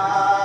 Allah.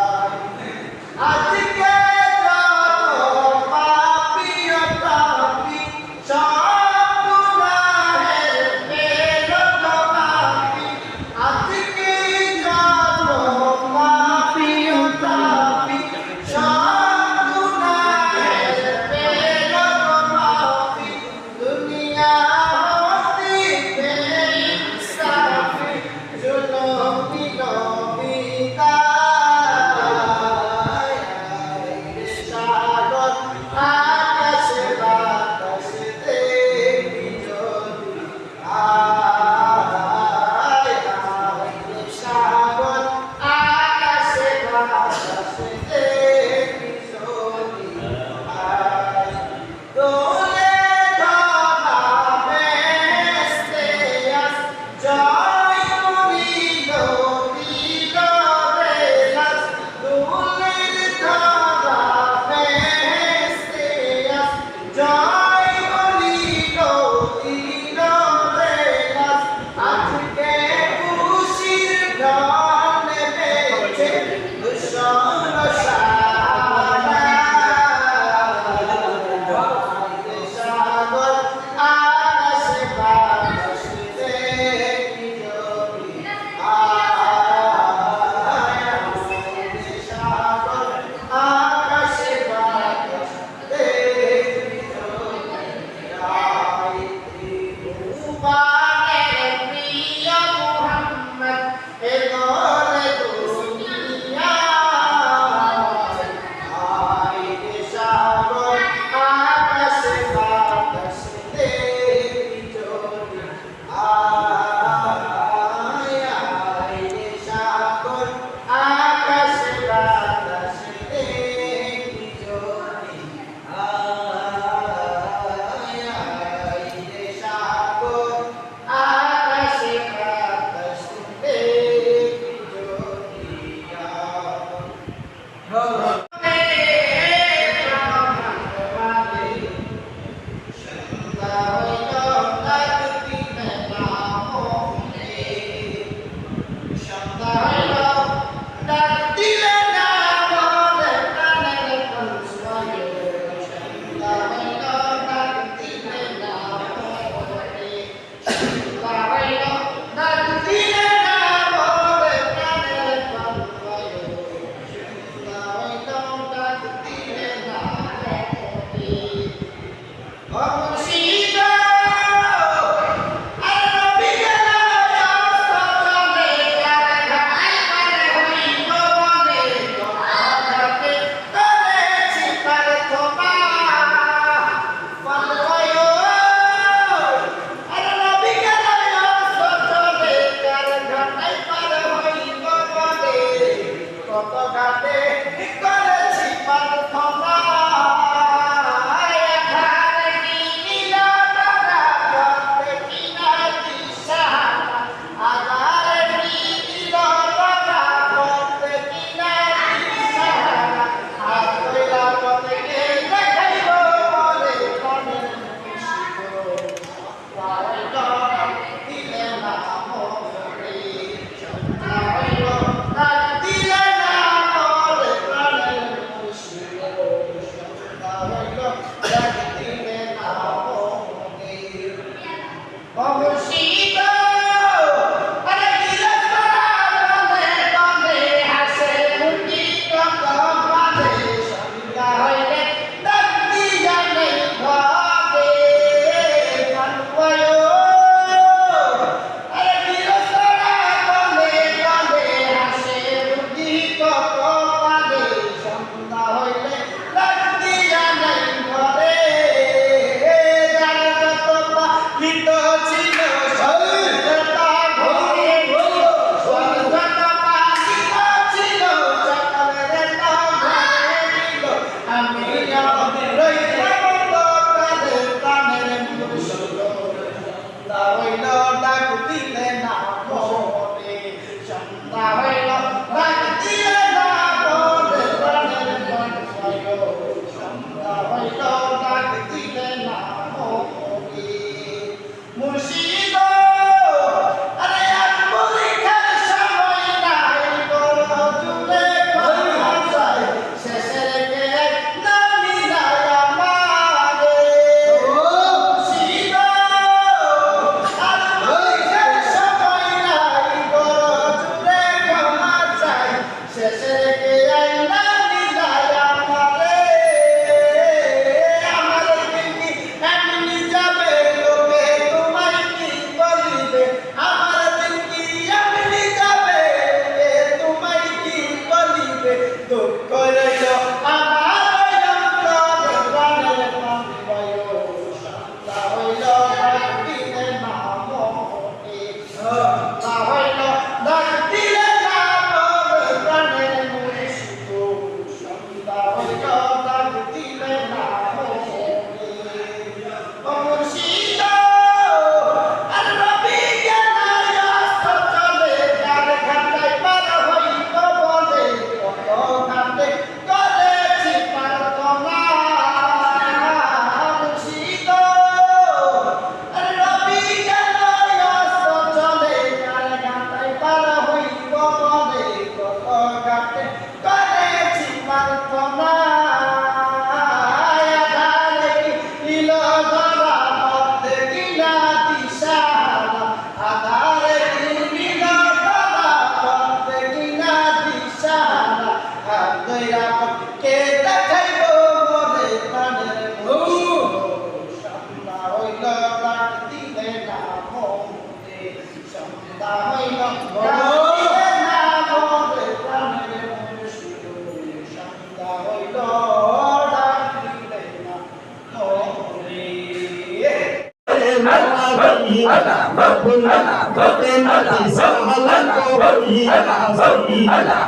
أنا بطن أنا زملك وبي أنا زمي أنا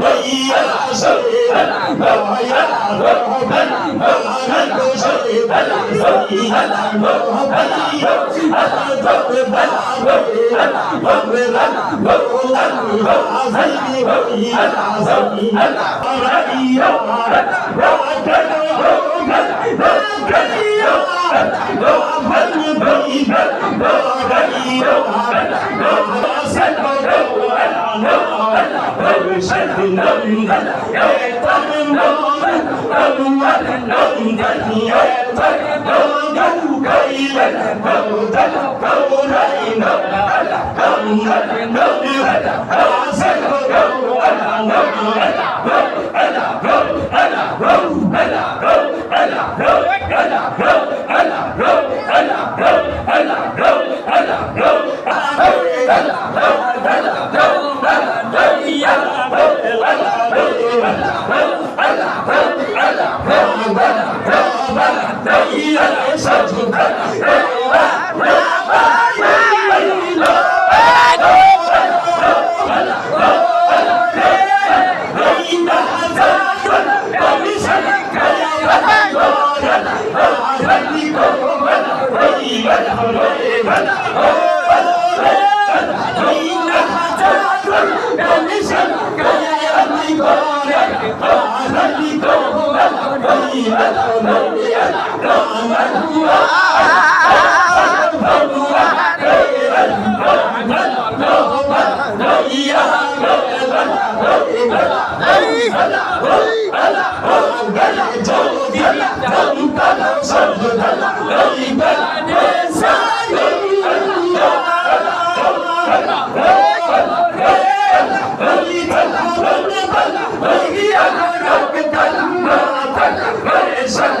भई Go! dia, é. Oh,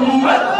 محمد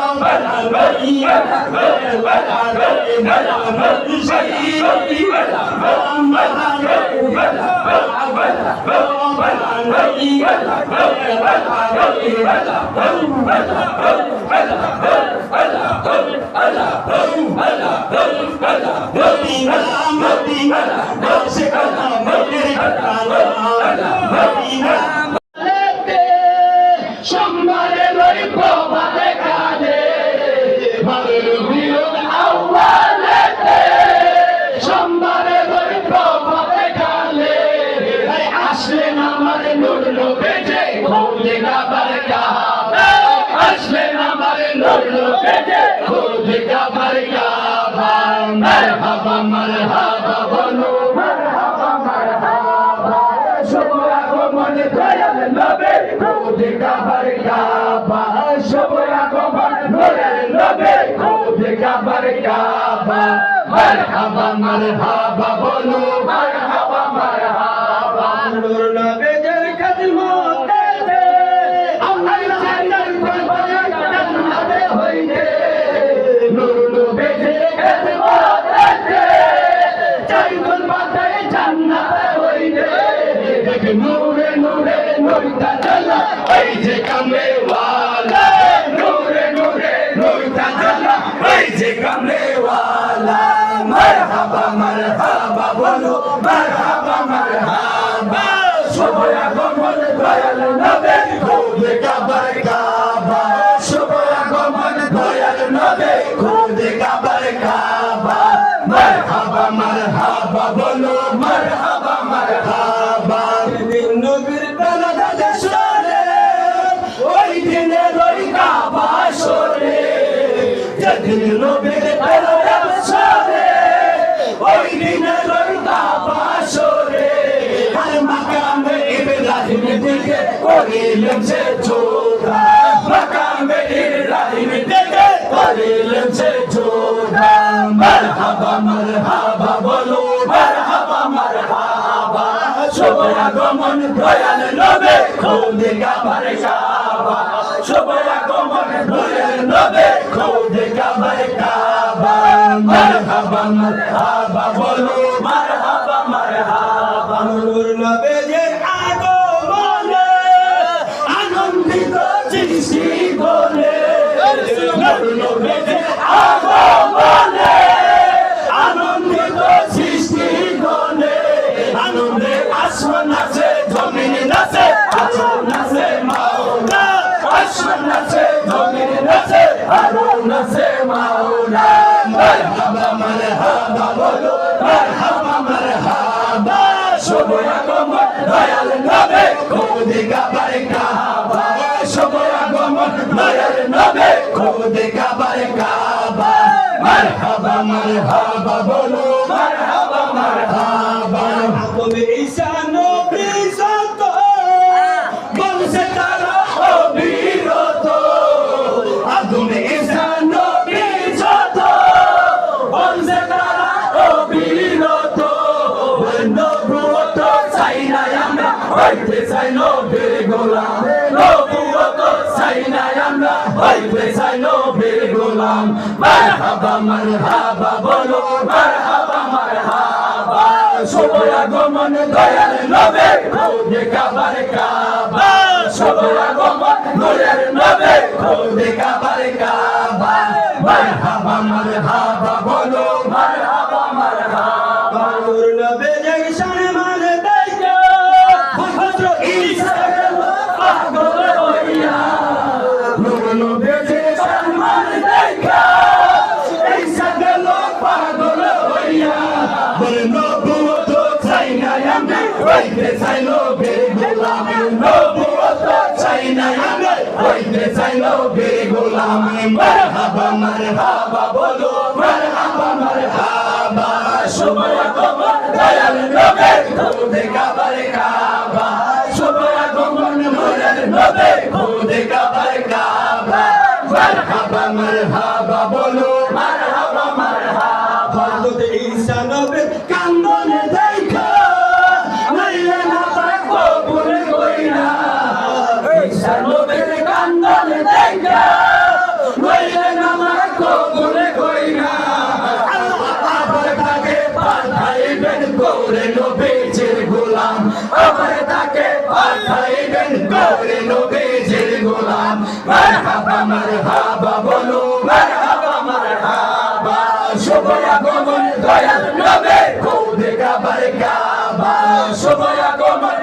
Medina, ভৌলে গাবার কাবা মারহাবা মারহাবা বলো মারহাবা মারহাবা শুভ আগমন দয়াল নবে খুদে গাবার কাবা শুভ আগমন দয়াল নবে খুদে গাবার কাবা মারহাবা মারহাবা বলো মারহাবা মারহাবা নূর নবে জল কদমতে আল্লাহ জান্নাত বলবয়া জান্নাতে হইতে নূর নবে জল কদমতে চাইবুল মাথায় জান্নাতে হইতে দেখ নূরে নূরে, নূরটা জ্বালা। ওই যে কামে ওয়ালা নূরে নূরে, নূরটা জ্বালা। ওই যে কামে ওয়ালা মারহাবা মারহাবা, বলো, মারহাবা মারহাবা। সবাই আগমন দয়াল নবে, খুদে কাবার কাবা যেদিন নবীর বেলা দেশরে ওই দিনে রই কাবা সরে আর মাকামে ইব্রাহিম দিকে করিলেন সে জোড়া মাকামে ইব্রাহিম দিকে করিলেন সে জোড়া মারহাবা মারহাবা বলো, মারহাবা মারহাবা। শুভ আগমন, দয়াল নবে খুদে গাবার কাবা শুভ আগমন দয়াল নবে। খুদে গাবার কাবা, মারহাবা মারহাবা, বলো, মারহাবা মারহাবা। নূর নবে যে আগমনে, আনন্দিত সৃষ্টি বলে নূর নবে যে আগমনে নবীর গোলাম নবুয়ত চাই না আমরা হইতে চাই নবীর গোলাম। মারহাবা মারহাবা, বলো, মারহাবা মারহাবা। শুভ আগমন, দয়াল নবে খোদে কাবার কাবা। শুভ আগমন নূরের নবে খোদে কাবার কাবা। মারহাবা মারহাবা, বলো, মারহাবা। নবীর গোলাম, মারহাবা মারহাবা, বলো, মারহাবা মারহাবা, সময় তোমার দয়াল নবে, খুদে কাবার কাবা, সময় আগমন মোরের নবে, খুদে কাবার কাবা, মারহাবা মারহাবা, বলো পাঠাইবেন নবীজির গোলাম। মারহাবা মারহাবা বলো। মারহাবা মারহাবা। শুভ আগমন দয়াল নবী। খুদে কাবার কাবা শুভ আগমন